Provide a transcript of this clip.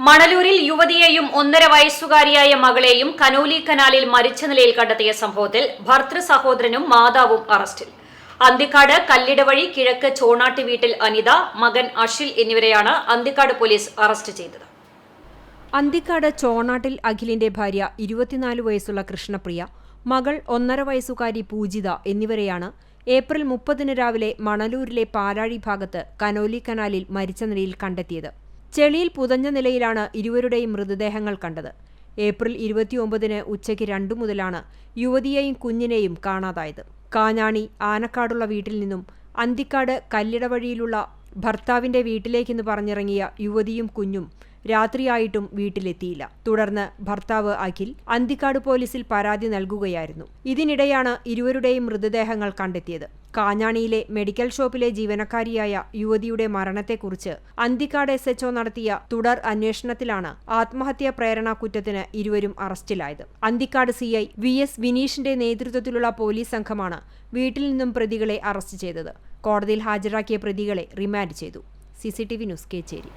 മണലൂരിൽ യുവതിയെയും ഒന്നര വയസ്സുകാരിയായ മകളെയും കനോലി കനാലിൽ മരിച്ച നിലയിൽ കണ്ടെത്തിയ സംഭവത്തിൽ ഭർത്തൃ സഹോദരനും മാതാവും അറസ്റ്റിൽ. അന്തിക്കാട് കല്ലിട വഴി കിഴക്ക് ചോണാട്ടി വീട്ടിൽ അനിത മകൻ അഷിൽ എന്നിവരെയാണ് അന്തിക്കാട് പോലീസ് അറസ്റ്റ് ചെയ്തത്. അന്തിക്കാട് ചോണാട്ടിൽ അഖിലിന്റെ ഭാര്യ ഇരുപത്തിനാല് വയസ്സുള്ള കൃഷ്ണപ്രിയ മകൾ ഒന്നര വയസ്സുകാരി പൂജിത എന്നിവരെയാണ് ഏപ്രിൽ മുപ്പതിന് രാവിലെ മണലൂരിലെ പാലാഴി ഭാഗത്ത് കനോലി കനാലിൽ മരിച്ച നിലയിൽ കണ്ടെത്തിയത്. ചെളിയിൽ പുതഞ്ഞ നിലയിലാണ് ഇരുവരുടെയും മൃതദേഹങ്ങൾ കണ്ടത്. ഏപ്രിൽ ഇരുപത്തിയൊമ്പതിന് ഉച്ചയ്ക്ക് രണ്ടു മുതലാണ് യുവതിയെയും കുഞ്ഞിനെയും കാണാതായത്. കാഞ്ഞാണി ആനക്കാടുള്ള വീട്ടിൽ നിന്നും അന്തിക്കാട് കല്ലിട വഴിയിലുള്ള ഭർത്താവിന്റെ വീട്ടിലേക്കെന്ന് പറഞ്ഞിറങ്ങിയ യുവതിയും കുഞ്ഞും രാത്രിയായിട്ടും വീട്ടിലെത്തിയില്ല. തുടർന്ന് ഭർത്താവ് അഖിൽ അന്തിക്കാട് പോലീസിൽ പരാതി നൽകുകയായിരുന്നു. ഇതിനിടെയാണ് ഇരുവരുടെയും മൃതദേഹങ്ങൾ കണ്ടെത്തിയത്. കാഞ്ഞാണിയിലെ മെഡിക്കൽ ഷോപ്പിലെ ജീവനക്കാരിയായ യുവതിയുടെ മരണത്തെക്കുറിച്ച് അന്തിക്കാട് എസ് എച്ച്ഒ നടത്തിയ തുടർ അന്വേഷണത്തിലാണ് ആത്മഹത്യാ പ്രേരണ കുറ്റത്തിന് ഇരുവരും അറസ്റ്റിലായത്. അന്തിക്കാട് സിഐ വി എസ് വിനീഷിന്റെ നേതൃത്വത്തിലുള്ള പോലീസ് സംഘമാണ് വീട്ടിൽ നിന്നും പ്രതികളെ അറസ്റ്റ് ചെയ്തത്. കോടതിയിൽ ഹാജരാക്കിയ പ്രതികളെ റിമാൻഡ് ചെയ്തു. CCTV news Kechery.